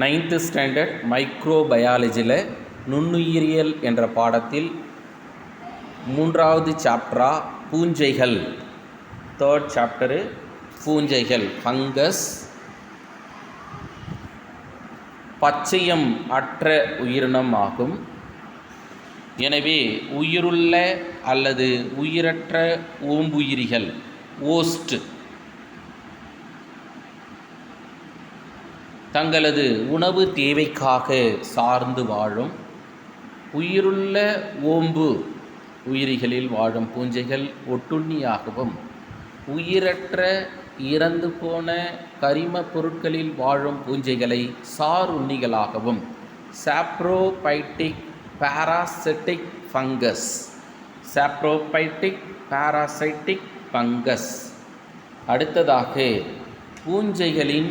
Ninth standard மைக்ரோபயாலஜியில் நுண்ணுயிரியல் என்ற பாடத்தில் மூன்றாவது சாப்டரா பூஞ்சைகள். தேர்ட் சாப்டரு பூஞ்சைகள். ஃபங்கஸ் பச்சையம் அற்ற உயிரினம் ஆகும். எனவே உயிருள்ள அல்லது உயிரற்ற ஓம்புயிரிகள் ஓஸ்ட் தங்களது உணவு தேவைக்காக சார்ந்து வாழும் உயிருள்ள ஓம்பு உயிரிகளில் வாழும் பூஞ்சைகள் ஒட்டுண்ணியாகவும் உயிரற்ற இறந்து போன கரிம பொருட்களில் வாழும் பூஞ்சைகளை சார் உண்ணிகளாகவும் saprophytic parasitic fungus saprophytic parasitic fungus. அடுத்ததாக பூஞ்சைகளின்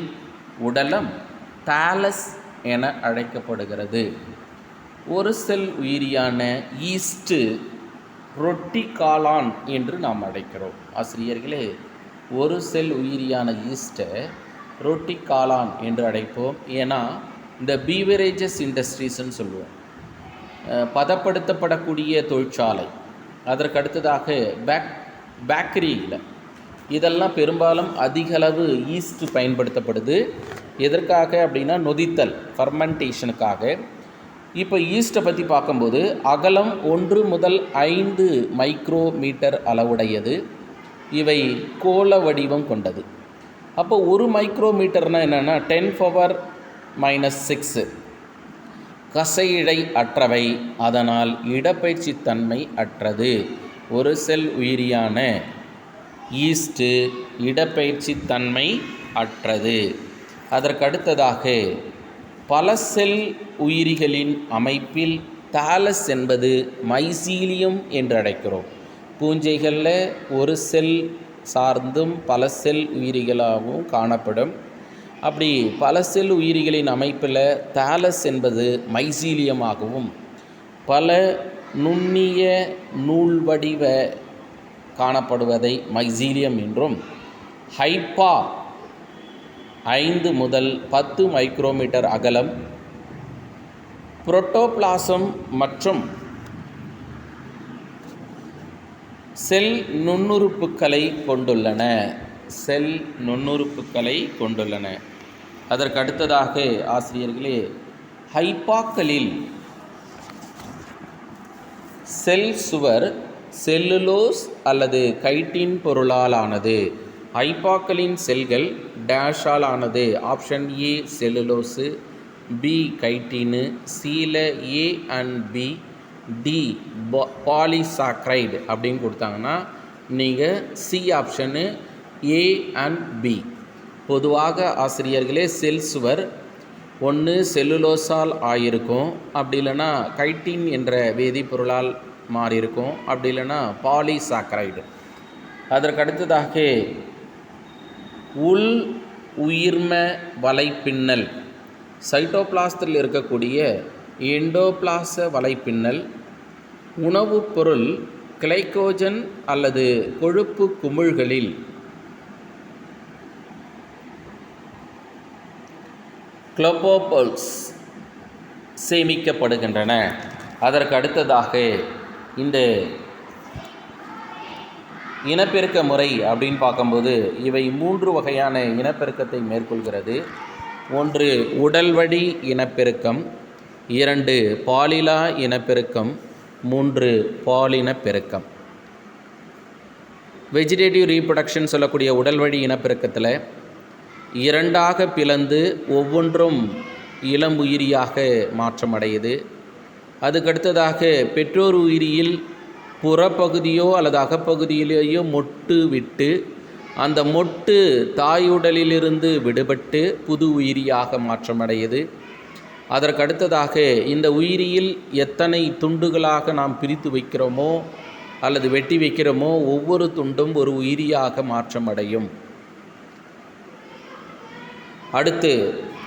உடலம் தாலஸ் என அழைக்கப்படுகிறது. ஒரு செல் உயிரியான ஈஸ்ட்டு ரொட்டி காளான் என்று நாம் அழைக்கிறோம். ஆசிரியர்களே ஒரு செல் உயிரியான ஈஸ்ட்டை ரொட்டி காளான் என்று அழைப்போம். ஏன்னா இந்த பீவரேஜஸ் இண்டஸ்ட்ரீஸ்ன்னு சொல்லுவோம். பதப்படுத்தப்படக்கூடிய தொழிற்சாலை. அதற்கு அடுத்ததாக பேக் பேக்கரியில் இதெல்லாம் பெரும்பாலும் அதிகளவு ஈஸ்ட் பயன்படுத்தப்படுது. எதற்காக அப்படின்னா நொதித்தல் ஃபர்மெண்டேஷனுக்காக இப்போ ஈஸ்ட்டை பற்றி பார்க்கும்போது அகலம் ஒன்று முதல் ஐந்து மைக்ரோ மீட்டர் அளவுடையது. இவை கோள வடிவம் கொண்டது. அப்போ ஒரு மைக்ரோ மீட்டர்னால் என்னென்னா டென் பவர் மைனஸ் சிக்ஸு கசையிழை அற்றவை அதனால் இடப்பயிற்சி தன்மை அற்றது. ஒரு செல் உயிரியான ஈஸ்ட்டு இடப்பயிற்சி தன்மை அற்றது. அதற்கு அடுத்ததாக பல செல் உயிரிகளின் அமைப்பில் தாலஸ் என்பது மைசீலியம் என்று அழைக்கிறோம். பூஞ்சைகளில் ஒரு செல் சார்ந்தும் பல செல் உயிரிகளாகவும் காணப்படும். அப்படி பல செல் உயிரிகளின் அமைப்பில் தாலஸ் என்பது மைசீலியமாகவும் பல நுண்ணிய நூல் வடிவ காணப்படுவதை மைசீலியம் என்றும் ஹைப்பா ஐந்து முதல் பத்து மைக்ரோமீட்டர் அகலம் புரோட்டோபிளாசம் மற்றும் செல் நுண்ணுறுப்புகளை கொண்டுள்ளன. செல் நுண்ணுறுப்புகளை கொண்டுள்ளன. அதற்கு அடுத்ததாக ஆசிரியர்களே ஹைப்பாக்களில் செல் சுவர் செல்லுலோஸ் அல்லது கைட்டின் பொருளால் ஆனது செல்கள் டேஷால் ஆனது ஆப்ஷன் ஏ செல்லுலோஸு பி கைட்டினு சியில் A and B D polysaccharide அப்படின்னு கொடுத்தாங்கன்னா நீங்கள் C option A and B. பொதுவாக ஆசிரியர்களே செல் சுவர் ஒன்று செல்லுலோஸால் ஆயிருக்கும். அப்படி இல்லைன்னா கைட்டின் என்ற வேதிப்பொருளால் மாறியிருக்கும். அப்படி இல்லைன்னா பாலிசாக்ரைடு. அதற்கடுத்ததாக உள் உயிர்ம வலைப்பின்னல். சைட்டோபிளாஸ்டில் இருக்கக்கூடிய எண்டோபிளாச வலைப்பின்னல் உணவுப் பொருள் கிளைக்கோஜன் அல்லது கொழுப்பு குமிழ்களில். குளோபோபல்ஸ் சேமிக்கப்படுகின்றன. அதற்கு அடுத்ததாக இந்த இனப்பெருக்க முறை அப்படின்னு பார்க்கும்போது இவை மூன்று வகையான இனப்பெருக்கத்தை மேற்கொள்கிறது. ஒன்று உடல்வழி இனப்பெருக்கம். இரண்டு பாலிலா இனப்பெருக்கம். மூன்று பாலினப்பெருக்கம். வெஜிடேட்டிவ் ரீப்ரொடக்ஷன் சொல்லக்கூடிய உடல்வழி இனப்பெருக்கத்தில் இரண்டாக பிளந்து ஒவ்வொன்றும் இளம் உயிரியாக மாற்றமடையுது. அதுக்கடுத்ததாக பெற்றோர் உயிரியில் புறப்பகுதியோ அல்லது அகப்பகுதியிலேயோ மொட்டு விட்டு அந்த மொட்டு தாயுடலிலிருந்து விடுபட்டு புது உயிரியாக மாற்றமடையுது. அதற்கடுத்ததாக இந்த உயிரியில் எத்தனை துண்டுகளாக நாம் பிரித்து வைக்கிறோமோ அல்லது வெட்டி வைக்கிறோமோ ஒவ்வொரு துண்டும் ஒரு உயிரியாக மாற்றமடையும். அடுத்து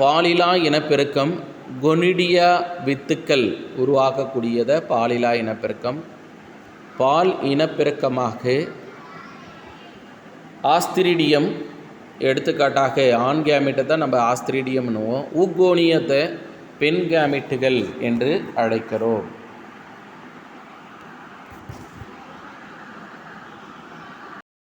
பாலிலா இனப்பெருக்கம் கொனிடியா வித்துக்கள் உருவாகக்கூடியதை பாலிலா இனப்பெருக்கம். பால் இனப்பெருக்கமாக ஆஸ்திரிடியம் எடுத்துக்காட்டாக ஆண் கேமிட்டை தான் நம்ம ஆஸ்திரீடியம்னுவோம். ஊக்கோனியத்தை பெண் கேமிட்டுகள் என்று அழைக்கிறோம்.